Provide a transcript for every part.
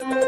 कारण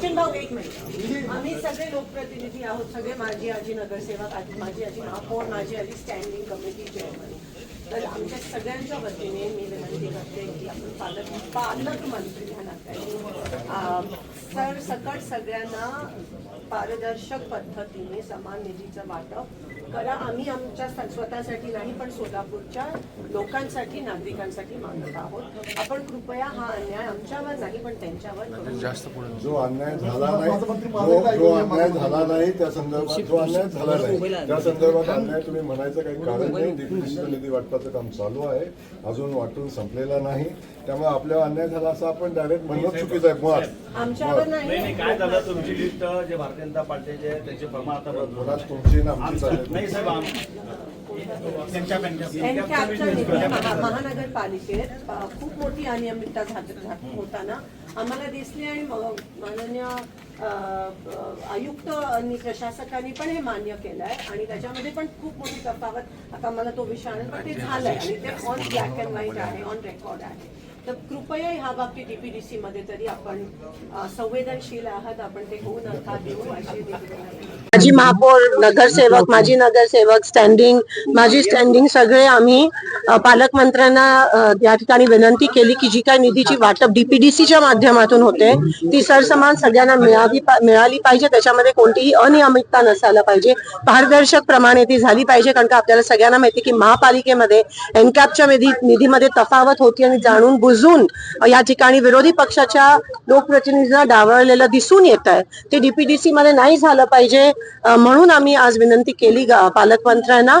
सचिन भाऊ एक मिनिट. आम्ही सगळे लोकप्रतिनिधी आहोत सगळे माझी आजी नगरसेवक आजी माझी आजी महापौर माझी आजी स्टँडिंग कमिटी चेअरमन तर आमच्या सगळ्यांच्या वतीने मी विनंती करते की आपण पालक पालकमंत्री ह्या सर सकट सगळ्यांना पारदर्शक पद्धतीने समान निधीचं वाटप करा आम्ही आमच्या स्वतःसाठी नाही पण सोलापूरच्या लोकांसाठी नागरिकांसाठी मागत आहोत. आपण कृपया हा अन्याय आमच्यावर नाही पण त्यांच्यावर करू नका. जो अन्याय झाला नाही जो अन्याय झाला नाही त्या संदर्भात जो अन्याय झाला नाही त्या संदर्भात अन्याय तुम्ही म्हणायचं काही कारण नाही डिफिनिशन निधी वाटपाचं काम चालू आहे. अजून वाटून संपलेला नाही. त्यामुळे आपल्यावर अन्याय झाला असं आपण डायरेक्ट म्हणणं चुकीचं आहे. मुळात. आमच्यावर नाही. काय झालं? तुमची लिस्ट जे भारतीय जनता पार्टीचे आहे, त्याचे प्रमाण आता तुमची ना आमची आमचं- चालेल 可以吃 महानगरपालिकेत खूप मोठी अनियमितता होताना आम्हाला दिसली आणि माननीय आयुक्त आणि प्रशासकांनी पण हे मान्य केलं आहे आणि त्याच्यामध्ये पण खूप मोठी तफावत. आता मला तो विषय आणेल पण ते झालंय आणि ते ऑन ब्लॅक अँड व्हाईट आहे ऑन रेकॉर्ड आहे. तर कृपया ह्या बाबतीत डीपीडीसी मध्ये तरी आपण संवेदनशील आहात आपण ते होऊ नका देऊ अशी. माझी महापौर नगरसेवक माजी नगरसेवक स्टँडिंग माझी स्टँडिंग सगळे आम्ही पालकमंत्र्यांना या ठिकाणी विनंती केली की जी काय निधीची वाटप डीपीडीसीच्या माध्यमातून होते ती सरसमान सगळ्यांना मिळावी मिळाली पाहिजे. त्याच्यामध्ये कोणतीही अनियमितता नसायला पाहिजे. पारदर्शक प्रमाणे ती झाली पाहिजे कारण का आपल्याला सगळ्यांना माहिती की महापालिकेमध्ये एनकॅपच्या निधी निधीमध्ये तफावत होती आणि जाणून बुजून या ठिकाणी विरोधी पक्षाच्या लोकप्रतिनिधींना डावळलेलं दिसून येत आहे. ते डीपीडीसी मध्ये नाही झालं पाहिजे म्हणून आम्ही आज विनंती केली पालकमंत्र्यांना